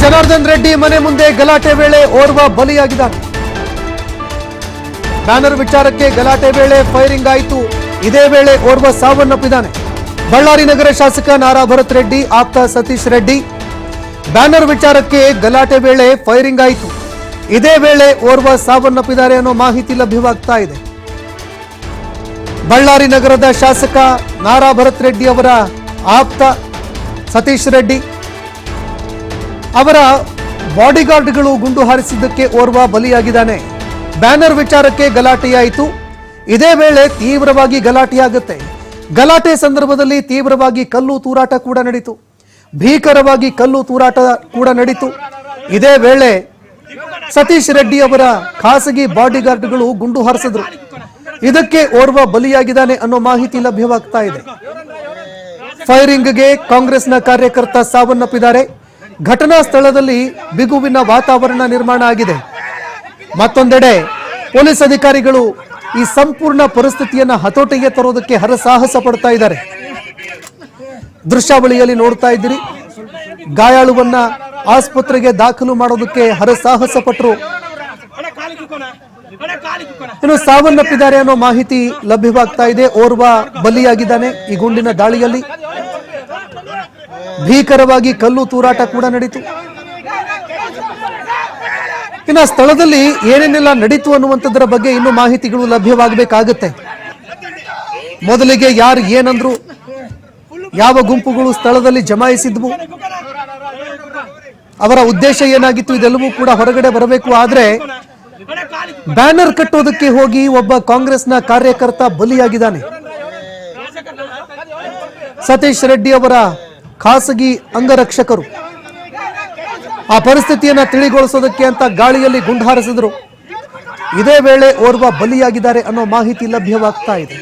ಜನಾರ್ದನ್ ರೆಡ್ಡಿ ಮನೆ ಮುಂದೆ ಗಲಾಟೆ ವೇಳೆ ಓರ್ವ ಬಲಿಯಾಗಿದ್ದಾನೆ. ಬ್ಯಾನರ್ ವಿಚಾರಕ್ಕೆ ಗಲಾಟೆ ವೇಳೆ ಫೈರಿಂಗ್ ಆಯಿತು. ಇದೇ ವೇಳೆ ಓರ್ವ ಸಾವನ್ನಪ್ಪಿದ್ದಾನೆ. ಬಳ್ಳಾರಿ ನಗರ ಶಾಸಕ ನಾರಾ ಭರತ್ ರೆಡ್ಡಿ, ಆಪ್ತ ಸತೀಶ್ ರೆಡ್ಡಿ. ಬ್ಯಾನರ್ ವಿಚಾರಕ್ಕೆ ಗಲಾಟೆ ವೇಳೆ ಫೈರಿಂಗ್ ಆಯಿತು. ಇದೇ ವೇಳೆ ಓರ್ವ ಸಾವನ್ನಪ್ಪಿದ್ದಾರೆ ಅನ್ನೋ ಮಾಹಿತಿ ಲಭ್ಯವಾಗ್ತಾ ಇದೆ. ಬಳ್ಳಾರಿ ನಗರದ ಶಾಸಕ ನಾರಾ ಭರತ್ ರೆಡ್ಡಿ ಅವರ ಆಪ್ತ ಸತೀಶ್ ರೆಡ್ಡಿ ಅವರ ಬಾಡಿಗಾರ್ಡ್ಗಳು ಗುಂಡು ಹಾರಿಸಿದ್ದಕ್ಕೆ ಓರ್ವ ಬಲಿಯಾಗಿದ್ದಾನೆ. ಬ್ಯಾನರ್ ವಿಚಾರಕ್ಕೆ ಗಲಾಟೆಯಾಯಿತು. ಇದೇ ವೇಳೆ ತೀವ್ರವಾಗಿ ಗಲಾಟೆಯಾಗುತ್ತೆ. ಗಲಾಟೆ ಸಂದರ್ಭದಲ್ಲಿ ತೀವ್ರವಾಗಿ ಕಲ್ಲು ತೂರಾಟ ಕೂಡ ನಡೀತು. ಭೀಕರವಾಗಿ ಕಲ್ಲು ತೂರಾಟ ಕೂಡ ನಡೀತು. ಇದೇ ವೇಳೆ ಸತೀಶ್ ರೆಡ್ಡಿ ಅವರ ಖಾಸಗಿ ಬಾಡಿಗಾರ್ಡ್ಗಳು ಗುಂಡು ಹಾರಿಸಿದ್ರು. ಇದಕ್ಕೆ ಓರ್ವ ಬಲಿಯಾಗಿದ್ದಾನೆ ಅನ್ನೋ ಮಾಹಿತಿ ಲಭ್ಯವಾಗ್ತಾ ಇದೆ. ಫೈರಿಂಗ್ಗೆ ಕಾಂಗ್ರೆಸ್ನ ಕಾರ್ಯಕರ್ತ ಸಾವನ್ನಪ್ಪಿದ್ದಾರೆ. ಘಟನಾ ಸ್ಥಳದಲ್ಲಿ ಬಿಗುವಿನ ವಾತಾವರಣ ನಿರ್ಮಾಣ ಆಗಿದೆ. ಮತ್ತೊಂದೆಡೆ ಪೊಲೀಸ್ ಅಧಿಕಾರಿಗಳು ಈ ಸಂಪೂರ್ಣ ಪರಿಸ್ಥಿತಿಯನ್ನು ಹತೋಟಿಗೆ ತರೋದಕ್ಕೆ ಹರಸಾಹಸ ಪಡ್ತಾ ಇದ್ದಾರೆ. ದೃಶ್ಯಾವಳಿಯಲ್ಲಿ ನೋಡ್ತಾ ಇದ್ದೀರಿ, ಗಾಯಾಳುವನ್ನ ಆಸ್ಪತ್ರೆಗೆ ದಾಖಲು ಮಾಡೋದಕ್ಕೆ ಹರಸಾಹಸ ಪಟ್ಟರು ಇನ್ನು ಸಾವನ್ನಪ್ಪಿದ್ದಾರೆ ಅನ್ನೋ ಮಾಹಿತಿ ಲಭ್ಯವಾಗ್ತಾ ಇದೆ. ಓರ್ವ ಬಲಿಯಾಗಿದ್ದಾನೆ ಈ ಗುಂಡಿನ ದಾಳಿಯಲ್ಲಿ. ಭೀಕರವಾಗಿ ಕಲ್ಲು ತೂರಾಟ ಕೂಡ ನಡೀತು. ಇನ್ನು ಸ್ಥಳದಲ್ಲಿ ಏನೇನೆಲ್ಲ ನಡೀತು ಅನ್ನುವಂಥದ್ರ ಬಗ್ಗೆ ಇನ್ನು ಮಾಹಿತಿಗಳು ಲಭ್ಯವಾಗಬೇಕಾಗುತ್ತೆ. ಮೊದಲಿಗೆ ಯಾರು ಏನಂದ್ರು, ಯಾವ ಗುಂಪುಗಳು ಸ್ಥಳದಲ್ಲಿ ಜಮಾಯಿಸಿದ್ವು, ಅವರ ಉದ್ದೇಶ ಏನಾಗಿತ್ತು ಇದೆಲ್ಲವೂ ಕೂಡ ಹೊರಗಡೆ ಬರಬೇಕು. ಆದ್ರೆ ಬ್ಯಾನರ್ ಕಟ್ಟೋದಕ್ಕೆ ಹೋಗಿ ಒಬ್ಬ ಕಾಂಗ್ರೆಸ್ನ ಕಾರ್ಯಕರ್ತ ಬಲಿಯಾಗಿದ್ದಾನೆ. ಸತೀಶ್ ರೆಡ್ಡಿ ಅವರ ಖಾಸಗಿ ಅಂಗರಕ್ಷಕರು. ಆ ಪರಿಸ್ಥಿತಿಯನ್ನು ತಿಳಿಗೊಳಿಸೋದಕ್ಕೆ ಅಂತ ಗಾಳಿಯಲ್ಲಿ ಗುಂಡು ಹಾರಿಸಿದ್ರು. ಇದೇ ವೇಳೆ ಓರ್ವ ಬಲಿಯಾಗಿದ್ದಾರೆ ಅನ್ನೋ ಮಾಹಿತಿ ಲಭ್ಯವಾಗ್ತಾ ಇದೆ.